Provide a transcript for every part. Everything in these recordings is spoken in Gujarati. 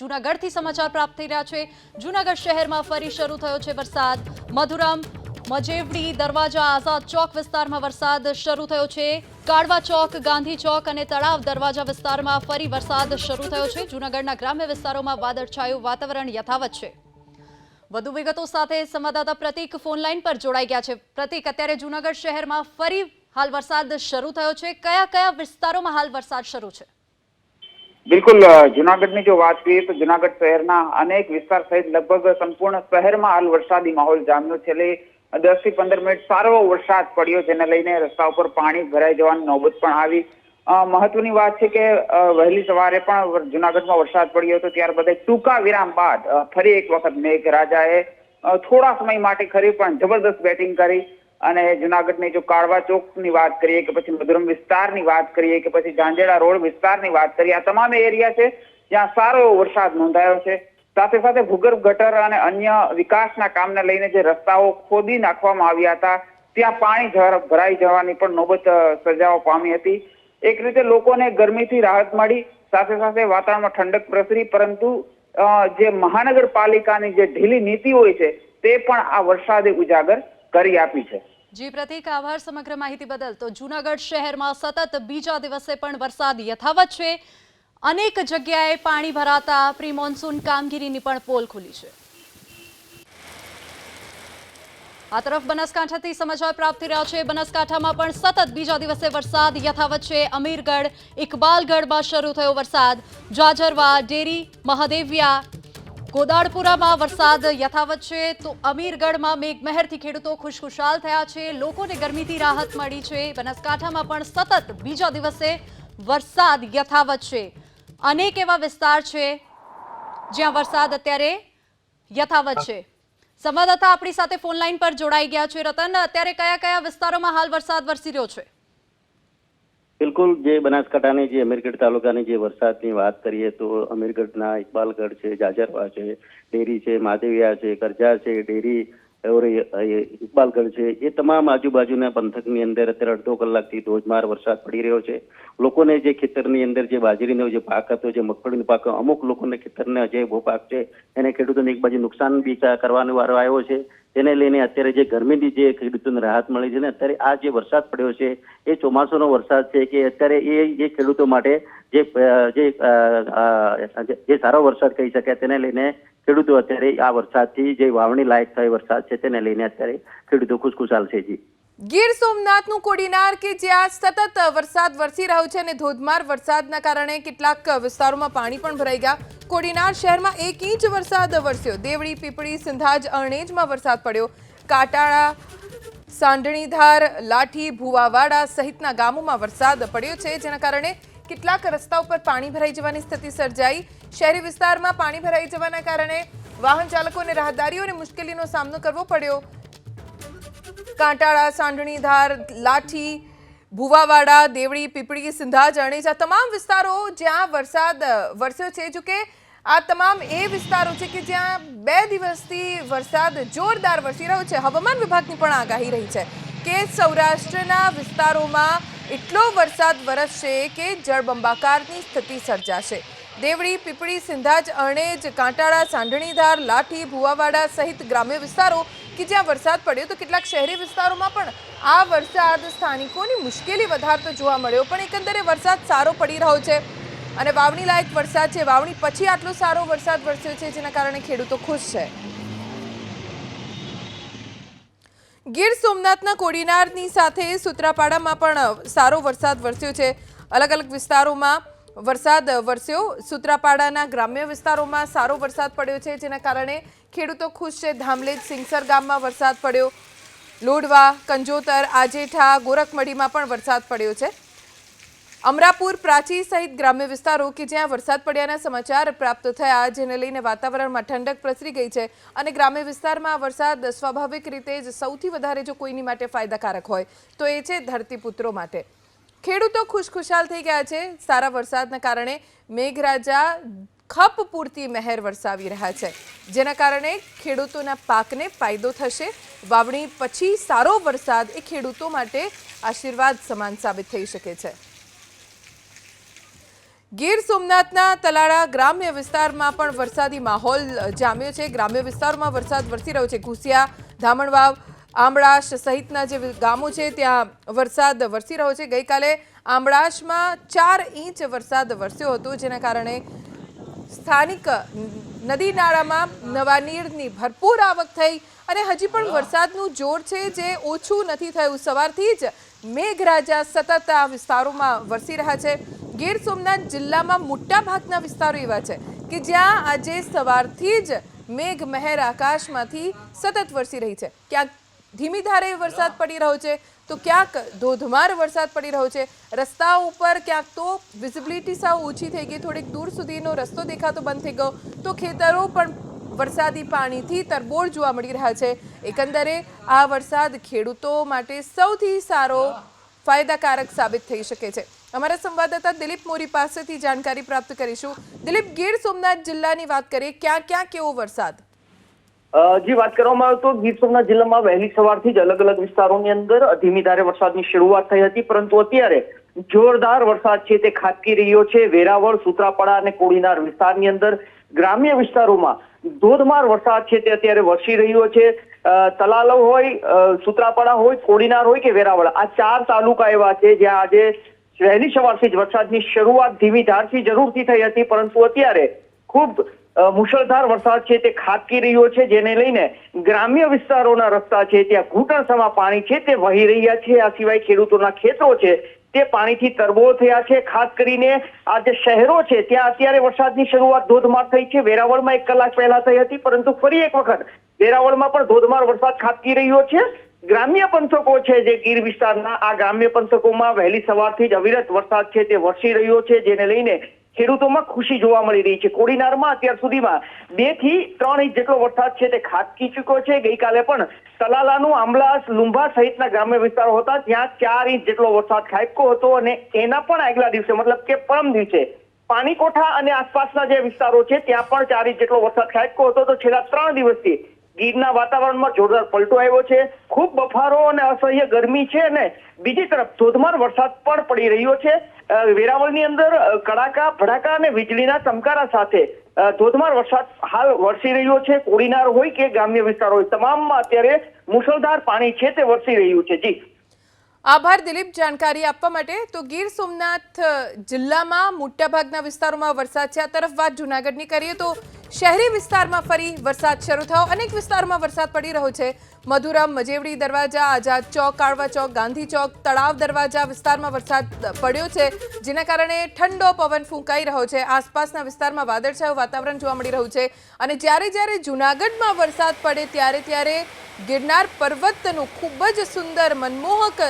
જૂનાગઢથી સમાચાર પ્રાપ્ત થઈ રહ્યા છે. જૂનાગઢ શહેરમાં ફરી શરૂ થયો છે વરસાદ. મધુરામ, મજેવડી, દરવાજા, આઝાદ ચોક વિસ્તારમાં વરસાદ શરૂ થયો છે. કાળવા ચોક, ગાંધી ચોક અને તળાવ દરવાજા વિસ્તારમાં ફરી વરસાદ શરૂ થયો છે. જૂનાગઢના ગ્રામ્ય વિસ્તારોમાં વાદળછાયું વાતાવરણ યથાવત છે. વધુ વિગતો સાથે સંવાદદાતા પ્રતિક ફોનલાઈન પર જોડાઈ ગયા છે. પ્રતિક, અત્યારે જૂનાગઢ શહેરમાં ફરી હાલ વરસાદ શરૂ થયો છે. કયા કયા વિસ્તારોમાં હાલ વરસાદ શરૂ છે? બિલકુલ જુનાગઢની જો વાત કરીએ તો જુનાગઢ શહેરના અનેક વિસ્તાર સહિત લગભગ સંપૂર્ણ શહેરમાં હાલ વરસાદી માહોલ જામ્યો. છે એટલે દસથી પંદર મિનિટ સારો વરસાદ પડ્યો, જેને લઈને રસ્તા ઉપર પાણી ભરાઈ જવાની નોબત પણ આવી. મહત્વની વાત છે કે વહેલી સવારે પણ જુનાગઢમાં વરસાદ પડ્યો હતો ત્યારબાદ ટૂંકા વિરામ બાદ ફરી એક વખત મેઘરાજાએ થોડા સમય માટે ખરી પણ જબરદસ્ત બેટિંગ કરી. અને જુનાગઢની જો કાળવા ચોકની વાત કરીએ કે પછી મધુરમ વિસ્તારની વાત કરીએ કે પછી ઝાંઝેડા રોડ વિસ્તારની વાત કરીએ, આ તમામ એરિયા છે જ્યાં સારો એવો વરસાદ નોંધાયો છે. સાથે સાથે ભૂગર્ભ ગટર અને અન્ય વિકાસના કામને લઈને જે રસ્તાઓ ખોદી નાખવામાં આવ્યા હતા, ત્યાં પાણી ભરાઈ જવાની પણ નોબત સર્જાવા પામી હતી. એક રીતે લોકોને ગરમીથી રાહત મળી, સાથે સાથે વાતાવરણમાં ઠંડક પ્રસરી, પરંતુ જે મહાનગરપાલિકાની જે ઢીલી નીતિ હોય છે, તે પણ આ વરસાદે ઉજાગર કરી આપી છે. જી, પ્રતિક, આભાર સમગ્ર માહિતી બદલ. તો જૂનાગઢ શહેરમાં સતત બીજા દિવસે પણ વરસાદ યથાવત છે. અનેક જગ્યાએ પાણી ભરાતા પ્રી મોન્સૂન કામગીરીની પણ પોલ ખુલી છે. આ તરફ બનાસકાંઠાથી સમાચાર પ્રાપ્ત થઈ રહ્યા છે. બનાસકાંઠામાં પણ સતત બીજા દિવસે વરસાદ યથાવત છે. અમીરગઢ, ઇકબાલગઢમાં શરૂ થયો વરસાદ. જાજરવા, ડેરી, મહાદેવિયા ગોદાળપુરામાં વરસાદ યથાવત છે તો અમીરગઢમાં મેઘમહેરથી ખેડૂતો ખુશખુશાલ થયા છે. લોકોને ગરમીથી રાહત મળી છે. બનાસકાંઠામાં પણ સતત બીજા દિવસે વરસાદ યથાવત છે. અનેક એવા વિસ્તાર છે જ્યાં વરસાદ અત્યારે યથાવત છે. સંવાદદાતા આપણી સાથે ફોન લાઈન પર જોડાઈ ગયા છે. રતન, અત્યારે કયા કયા વિસ્તારોમાં હાલ વરસાદ વરસી રહ્યો છે? બિલકુલ, જે બનાસકાંઠાની, જે અમીરગઢ તાલુકાની જે વરસાદની વાત કરીએ તો અમીરગઢના ઇકબાલગઢ છે, જાજરવા છે, ડેરી છે માદેવિયા છે, કરજા છે, ડેરી ઇકબાલગઢ છે, એ તમામ આજુબાજુના પંથકની અંદર અત્યારે અડધો કલાકથી ધોધમાર વરસાદ પડી રહ્યો છે. લોકોને જે ખેતરની અંદર જે બાજરીનો જે પાક હતો, જે મગફળીનો પાક અમુક લોકોને ખેતરને જે ભો પાક છે. એને ખેડૂતોને એક બાજુ નુકસાન બી કરવાનો વારો આવ્યો છે. તેને લઈને અત્યારે જે ગરમીની જે ખેડૂતોને રાહત મળી છે ને, અત્યારે આ જે વરસાદ પડ્યો છે, એ ચોમાસાનો વરસાદ છે કે અત્યારે એ એ ખેડૂતો માટે જે જે જે- જે સારો વરસાદ કહી શકાય તેને લઈને ખેડૂતો અત્યારે આ વરસાદથી જે વાવણી લાયક થાય વરસાદ છે તેને લઈને અત્યારે ખેડૂતો ખુશખુશાલ છે જી. ગીર સોમનાથનું કોડીનાર કે જ્યાં સતત વરસાદ વરસી રહ્યો છે અને ધોધમાર વરસાદના કારણે કેટલાક વિસ્તારોમાં પાણી પણ ભરાઈ ગયા. કોડીનાર શહેરમાં એક ઇંચ વરસાદ વરસ્યો. દેવડી પીપળી, સિંધાજ, અણેજમાં વરસાદ પડ્યો. કાટાળા, સાંઢણીધાર, લાઠી, ભુવાવાડા સહિતના ગામોમાં વરસાદ પડ્યો છે, જેના કારણે કેટલાક રસ્તા ઉપર પાણી ભરાઈ જવાની સ્થિતિ સર્જાઈ. શહેરી વિસ્તારમાં પાણી ભરાઈ જવાના કારણે વાહન ચાલકો અને રાહદારીઓને મુશ્કેલીનો સામનો કરવો પડ્યો. કાંટાળા સાંઢણીધાર લાઠી, ભુવાવાડા દેવડી પીપળી સિંધાજ આ તમામ વિસ્તારો જ્યાં વરસાદ વરસ્યો છે. જો કે આ તમામ એ વિસ્તારો છે કે જ્યાં બે દિવસથી વરસાદ જોરદાર વરસી રહ્યો છે. હવામાન વિભાગની પણ આગાહી રહી છે કે સૌરાષ્ટ્રના વિસ્તારોમાં એટલો વરસાદ વરસશે કે જળબંબાકારની સ્થિતિ સર્જાશે. દેવડી પીપળી સિંધાજ અણેજ કાંટાળા સાંઢણીધાર લાઠી, ભુવાવાડા સહિત ગ્રામ્ય વિસ્તારો કે જ્યાં વરસાદ પડ્યો તો કેટલાક શહેરી વિસ્તારોમાં પણ આ વરસાદ સ્થાનિકોની મુશ્કેલી વધારતો જોવા મળ્યો, પણ એકંદરે વરસાદ સારો પડી રહ્યો છે. અને વાવણી લાયક વરસાદ છે, વાવણી પછી આટલો સારો વરસાદ વરસ્યો છે, જેના કારણે ખેડૂતો ખુશ છે. ગીર સોમનાથના કોડીનારની સાથે સુત્રાપાડામાં પણ સારો વરસાદ વરસ્યો છે. અલગ અલગ વિસ્તારોમાં વરસાદ વરસ્યો. સુત્રાપાડાના ગ્રામ્ય વિસ્તારોમાં સારો વરસાદ પડ્યો છે, જેના કારણે ખેડૂતો ખુશ છે. ધામલેજ સિંગસર ગામમાં વરસાદ પડ્યો. લોડવા કંજોતર, આજેઠા, ગોરખમઢીમાં પણ વરસાદ પડ્યો છે. અમરાપુર, પ્રાચી સહિત ગ્રામ્ય વિસ્તારો કે જ્યાં વરસાદ પડ્યાના સમાચાર પ્રાપ્ત થયા, જેને લઈને વાતાવરણમાં ઠંડક પ્રસરી ગઈ છે અને ગ્રામ્ય વિસ્તારમાં વરસાદ સ્વાભાવિક રીતે જ સૌથી વધારે જો કોઈની માટે ફાયદાકારક હોય, તો એ છે ધરતીપુત્રો માટે. ખેડૂતો ખુશખુશાલ થઈ ગયા છે. સારા વરસાદના કારણે મેઘરાજા ખપ પૂરતી મહેર વરસાવી રહ્યા છે. જેના કારણે ખેડૂતોના પાકને ફાયદો થશે. વાવણી પછી સારો વરસાદ એ ખેડૂતો માટે આશીર્વાદ સમાન સાબિત થઈ શકે છે. ગીર સોમનાથના તલાળા ગ્રામ્ય વિસ્તારમાં પણ વરસાદી માહોલ જામ્યો છે. ગ્રામ્ય વિસ્તારોમાં વરસાદ વરસી રહ્યો છે. ઘુસિયા, ધામણવાવ આંબળાશ સહિતના જે ગામો છે, ત્યાં વરસાદ વરસી રહ્યો છે. ગઈકાલે આંબળાશમાં ચાર ઇંચ વરસાદ વરસ્યો હતો, જેના કારણે સ્થાનિક નદી નાળામાં નવા નીરની ભરપૂર આવક થઈ અને હજી પણ વરસાદનું જોર છે જે ઓછું નથી થયું. સવારથી જ મેઘરાજા સતત આ વિસ્તારોમાં વરસી રહ્યા છે. ગીર સોમનાથ જિલ્લામાં મોટા ભાગના વિસ્તારો એવા છે કે જ્યાં આજે સવારથી જ મેઘ મહેર આકાશમાંથી સતત વરસી રહી છે. ક્યાંક ધીમી ધારે વરસાદ પડી રહ્યો છે. તો ક્યાંક ધોધમાર વરસાદ પડી રહ્યો છે. રસ્તા ઉપર ક્યાંક તો વિઝિબિલિટી સાવ ઓછી થઈ ગઈ. થોડીક દૂર સુધીનો રસ્તો દેખાતો બંધ થઈ ગયો. તો ખેતરો પણ વરસાદી પાણીથી તરબોળ જોવા મળી રહ્યા છે. એકંદરે આ વરસાદ ખેડૂતો માટે સૌથી સારો ફાયદાકારક સાબિત થઈ શકે છે. અમારા સંવાદદાતા દિલીપ મોરી પાસેથી જાણકારી પ્રાપ્ત કરીશું. દિલીપ, ગીર સોમનાથ જિલ્લાની વાત કરીએ. ક્યાં ક્યાં કેવો વરસાદ? જી વાત કરવામાં આવે તો ગીર સોમનાથ જિલ્લામાં વહેલી સવારથી જ અલગ અલગ વિસ્તારોની અંદર ધીમી ધારે વરસાદની શરૂઆત થઈ હતી, પરંતુ અત્યારે જોરદાર વરસાદ છે તે ખાબકી રહ્યો છે. વેરાવળ, સુત્રાપાડા અને કોડીનાર વિસ્તારની અંદર ગ્રામ્ય વિસ્તારોમાં ધોધમાર વરસાદ છે તે અત્યારે વરસી રહ્યો છે. તલાલવ હોય સૂત્રાપાડા હોય, કોડીનાર હોય કે વેરાવળ, આ ચાર તાલુકા એવા છે જ્યાં આજે વહેલી સવારથી જ વરસાદની શરૂઆત ધીમી ધારથી જરૂરથી થઈ હતી, પરંતુ અત્યારે ખૂબ મુશળધાર વરસાદ છે તે ખાબકી રહ્યો છે. જેને લઈને ગ્રામ્ય વિસ્તારોના રસ્તા છે, ત્યાં ઘૂંટણસમાં પાણી છે, તે વહી રહ્યા છે. આ સિવાય ખેડૂતોના ખેતરો છે, તે પાણીથી તરબોળ થયા છે. ખાસ કરીને આ જે શહેરો છે, ત્યાં અત્યારે વરસાદની શરૂઆત ધોધમાર થઈ છે. વેરાવળમાં એક કલાક પહેલા થઈ હતી, પરંતુ ફરી એક વખત વેરાવળમાં પણ ધોધમાર વરસાદ ખાબકી રહ્યો છે. ગ્રામ્ય પંથકો છે, જે ગીર વિસ્તારના, આ ગ્રામ્ય પંથકોમાં વહેલી સવારથી જ અવિરત વરસાદ છે, તે વરસી રહ્યો છે. જેને લઈને ખેડૂતોમાં ખુશી જોવા મળી રહી છે. કોડીનારમાં અત્યાર સુધીમાં બેથી ત્રણ ઇંચ જેટલો વરસાદ છે તે ખાબકી ચૂક્યો છે. ગઈકાલે પણ તલાલાનું આંબલાસ લુંભા સહિતના ગ્રામ્ય વિસ્તારો હતા. ત્યાં ચાર ઇંચ જેટલો વરસાદ ખાબક્યો હતો અને એના પણ આગલા દિવસે, મતલબ કે પરમ દિવસે, પાણીકોઠા અને આસપાસના જે વિસ્તારો છે, ત્યાં પણ ચાર ઇંચ જેટલો વરસાદ ખાબક્યો હતો. તો છેલ્લા ત્રણ દિવસથી ગીરના વાતાવરણમાં જોરદાર પલટો આવ્યો છે. ખૂબ બફારો અને અસહ્ય ગરમી છે અને બીજી તરફ ધોધમાર વરસાદ પણ પડી રહ્યો છે. વેરાવળની અંદર કડાકા, ભડાકા અને વીજળીના ચમકારા સાથે ધોધમાર વરસાદ હાલ વરસી રહ્યો છે. કોડીનાર હોય કે ગ્રામ્ય વિસ્તાર હોય તમામમાં અત્યારે મુશળધાર પાણી છે તે વરસી રહ્યું છે. જી. આભાર દિલીપ, જાણકારી આપવા માટે. તો ગીર સોમનાથ જિલ્લામાં મોટાભાગના વિસ્તારોમાં વરસાદ છે. આ તરફ વાત જુનાગઢની કરીએ તો શહેરી વિસ્તારમાં ફરી વરસાદ શરૂ થયો. અનેક વિસ્તારોમાં વરસાદ પડી રહ્યો છે. મધુરમ મજેવડી દરવાજા, આઝાદ ચોક, કાળવા ચોક, ગાંધી ચોક, તળાવ દરવાજા વિસ્તારમાં વરસાદ પડ્યો છે, જેના કારણે ઠંડો પવન ફૂંકાઈ રહ્યો છે. આસપાસના વિસ્તારમાં વાદળછાયું વાતાવરણ જોવા મળી રહ્યું છે અને જ્યારે જ્યારે જુનાગઢમાં વરસાદ પડે ત્યારે ત્યારે ગિરનાર પર્વતનું ખૂબ જ સુંદર મનમોહક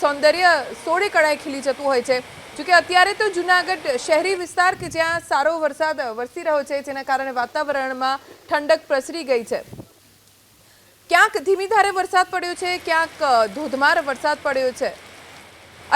સૌંદર્ય સોળે કળાએ ખીલી જતું હોય છે. જોકે અત્યારે તો જુનાગઢ શહેરી વિસ્તાર કે જ્યાં સારો વરસાદ વરસી રહ્યો છે, જેના કારણે વાતાવરણમાં ઠંડક પ્રસરી ગઈ છે. ક્યાંક ધીમી ધારે વરસાદ પડ્યો છે, ક્યાંક ધોધમાર વરસાદ પડ્યો છે.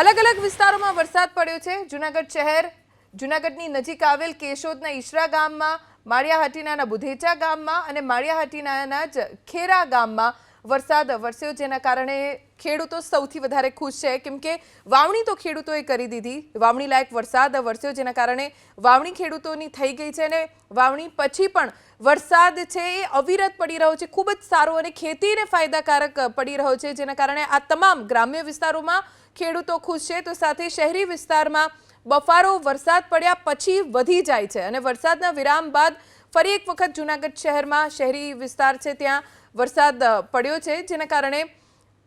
અલગ અલગ વિસ્તારોમાં વરસાદ પડ્યો છે. જુનાગઢ શહેર, જુનાગઢની નજીક આવેલ કેશોદના ઈશરા ગામમાં માળિયા હાટીનાના બુધેચા ગામમાં અને માળિયા હાટીનાના જ ખેરા ગામમાં વરસાદ વરસ્યો, જેના કારણે ખેડૂતો સૌથી વધારે ખુશ છે. કેમ કે વાવણી તો ખેડૂતોએ કરી દીધી. વાવણી લાયક વરસાદ વરસ્યો, જેના કારણે વાવણી ખેડૂતોની થઈ ગઈ છે અને વાવણી પછી પણ વરસાદ છે એ અવિરત પડી રહ્યો છે, ખૂબ જ સારો અને ખેતીને ફાયદાકારક પડી રહ્યો છે, જેના કારણે આ તમામ ગ્રામ્ય વિસ્તારોમાં ખેડૂતો ખુશ છે. તો સાથે શહેરી વિસ્તારમાં બફારો, વરસાદ પડ્યા પછી વધી જાય છે અને વરસાદના વિરામ બાદ ફરી એક વખત જૂનાગઢ શહેરમાં શહેરી વિસ્તાર છે, ત્યાં વરસાદ પડ્યો છે, જેના કારણે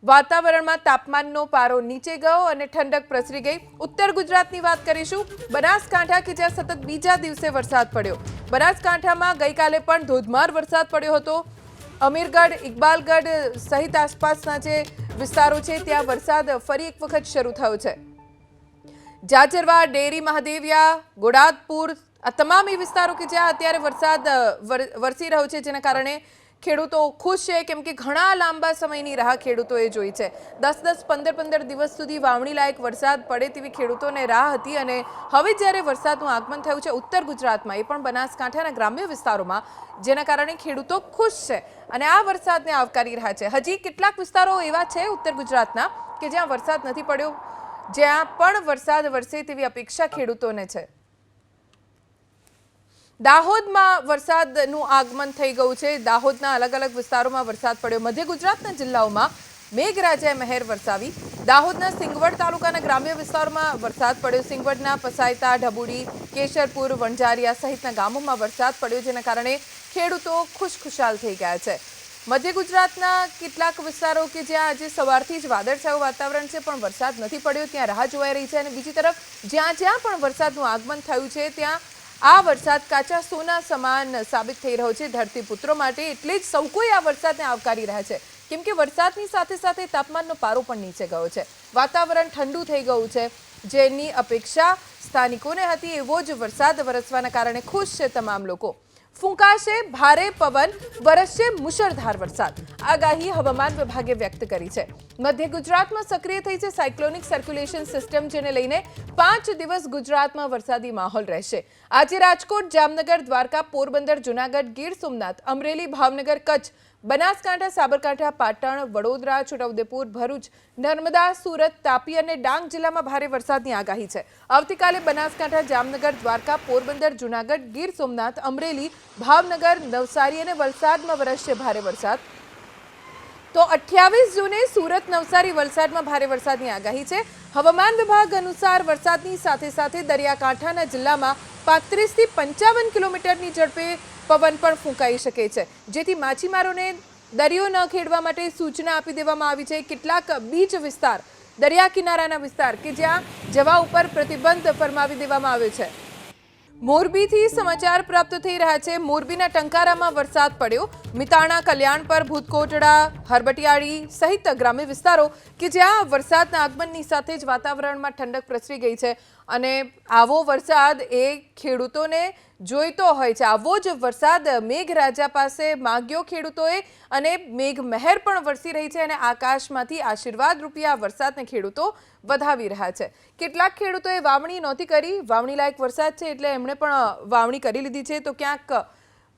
વાતાવરણમાં તાપમાનનો પારો નીચે ગયો અને ઠંડક પ્રસરી ગઈ. ઉત્તર ગુજરાતની વાત કરીશું. બનાસકાંઠા કે જ્યાં સતત બીજા દિવસે વરસાદ પડ્યો. બનાસકાંઠામાં ગઈકાલે પણ ધોધમાર વરસાદ પડ્યો હતો. અમીરગઢ, ઇકબાલગઢ સહિત આસપાસના જે વિસ્તારો છે, ત્યાં વરસાદ ફરી એક વખત શરૂ થયો છે. જાજરવા, ડેરી, મહાદેવિયા ગોડાદપુર આ તમામ એ વિસ્તારો કે જ્યાં અત્યારે વરસાદ વરસી રહ્યો છે, જેના કારણે ખેડૂતો ખુશ છે, કેમ કે ઘણા લાંબા સમયની રાહ ખેડૂતોએ જોઈ છે. દસ દસ, પંદર પંદર દિવસ સુધી વાવણી લાયક વરસાદ પડે તેવી ખેડૂતોને રાહ હતી અને હવે જ્યારે વરસાદનું આગમન થયું છે, ઉત્તર ગુજરાતમાં, એ પણ બનાસકાંઠાના ગ્રામ્ય વિસ્તારોમાં, જેના કારણે ખેડૂતો ખુશ છે અને આ વરસાદને આવકારી રહ્યા છે. હજી કેટલાક વિસ્તારો એવા છે ઉત્તર ગુજરાતના કે જ્યાં વરસાદ નથી પડ્યો, જ્યાં પણ વરસાદ વરસે તેવી અપેક્ષા ખેડૂતોને છે. દાહોદમાં વરસાદનું આગમન થઈ ગયું છે. દાહોદના અલગ અલગ વિસ્તારોમાં વરસાદ પડ્યો. મધ્ય ગુજરાતના જિલ્લાઓમાં મેઘરાજાએ મહેર વરસાવી. દાહોદના સિંગવડ તાલુકાના ગ્રામ્ય વિસ્તારોમાં વરસાદ પડ્યો. સિંગવડના પસાયતા, ઢબુડી, કેશરપુર, વણઝારિયા સહિતના ગામોમાં વરસાદ પડ્યો, જેના કારણે ખેડૂતો ખુશખુશાલ થઈ ગયા છે. મધ્ય ગુજરાતના કેટલાક વિસ્તારો કે જ્યાં આજે સવારથી જ વાદળછાયું વાતાવરણ છે, પણ વરસાદ નથી પડ્યો. ત્યાં રાહ જોવાઈ રહી છે અને બીજી તરફ જ્યાં જ્યાં પણ વરસાદનું આગમન થયું છે, ત્યાં આ વરસાદ કાચા સોના સમાન સાબિત થઈ રહ્યો છે ધરતીપુત્રો માટે, એટલે જ સૌ કોઈ આ વરસાદને આવકારી રહ્યા છે. કેમ કે વરસાદની સાથે સાથે તાપમાનનો પારો પણ નીચે ગયો છે. વાતાવરણ ઠંડુ થઈ ગયું છે. જેની અપેક્ષા સ્થાનિકોને હતી એવો જ વરસાદ વરસવાના કારણે ખુશ છે તમામ લોકો. ફૂંકાશે ભારે પવન, વરસશે મુશળધાર વરસાદ. આગાહી હવામાન વિભાગે વ્યક્ત કરી છે. મધ્ય ગુજરાતમાં સક્રિય થઈ છે સાયક્લોનિક સર્ક્યુલેશન સિસ્ટમ, જેને લઈને પાંચ દિવસ ગુજરાતમાં વરસાદી માહોલ રહેશે. આજે રાજકોટ, જામનગર, દ્વારકા, પોરબંદર, જુનાગઢ, ગીર સોમનાથ, અમરેલી, ભાવનગર, કચ્છ બનાસકાંઠા, સાબરકાંઠા, પાટણ, વડોદરા, છોટાઉદેપુર, ભરૂચ, નર્મદા, સુરત, તાપી અને ડાંગ જિલ્લામાં ભારે વરસાદની આગાહી છે. આવતીકાલે બનાસકાંઠા, જામનગર, દ્વારકા, પોરબંદર, જુનાગઢ, ગીર સોમનાથ, અમરેલી, ભાવનગર, નવસારી અને વલસાડમાં વરસશે ભારે વરસાદ. તો અઠ્યાવીસ જૂને સુરત, નવસારી, વલસાડમાં ભારે વરસાદની આગાહી છે. હવામાન વિભાગ અનુસાર વરસાદની સાથે સાથે દરિયાકાંઠાના જિલ્લામાં પાંત્રીસથી પંચાવન કિલોમીટરની ઝડપે પવન પણ ફૂંકાઈ શકે છે. જેથી માછીમારોને દરિયો ન ખેડવા માટે સૂચના આપી દેવામાં આવી છે. કેટલાક બીચ વિસ્તાર, દરિયા કિનારાના વિસ્તાર કે જ્યાં જવા ઉપર પ્રતિબંધ ફરમાવી દેવામાં આવ્યો છે. મોરબીથી સમાચાર પ્રાપ્ત થઈ રહ્યા છે. મોરબીના ટંકારામાં વરસાદ પડ્યો. મિતાણા, કલ્યાણ પર ભૂતકોટડા, હરબટિયાળી સહિત ગ્રામ્ય વિસ્તારો કે જ્યાં વરસાદના આગમનની સાથે જ વાતાવરણમાં ઠંડક પ્રસરી ગઈ છે. અને આવો વરસાદ એ ખેડૂતોને જોઈતો હોય છે. આવો જ વરસાદ મેઘરાજા પાસે માગ્યો ખેડૂતોએ અને મેઘ મહેર પણ વરસી રહી છે અને આકાશમાંથી આશીર્વાદ રૂપિયા વરસાદને ખેડૂતો વધાવી રહ્યા છે. કેટલાક ખેડૂતોએ વાવણી નહોતી કરી. વાવણી લાયક વરસાદ છે એટલે એમણે પણ વાવણી કરી લીધી છે. તો ક્યાંક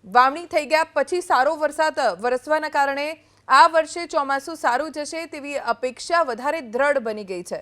વાવણી થઈ ગયા પછી સારો વરસાદ વરસવાના કારણે આ વર્ષે ચોમાસું સારું જશે તેવી અપેક્ષા વધારે દ્રઢ બની ગઈ છે.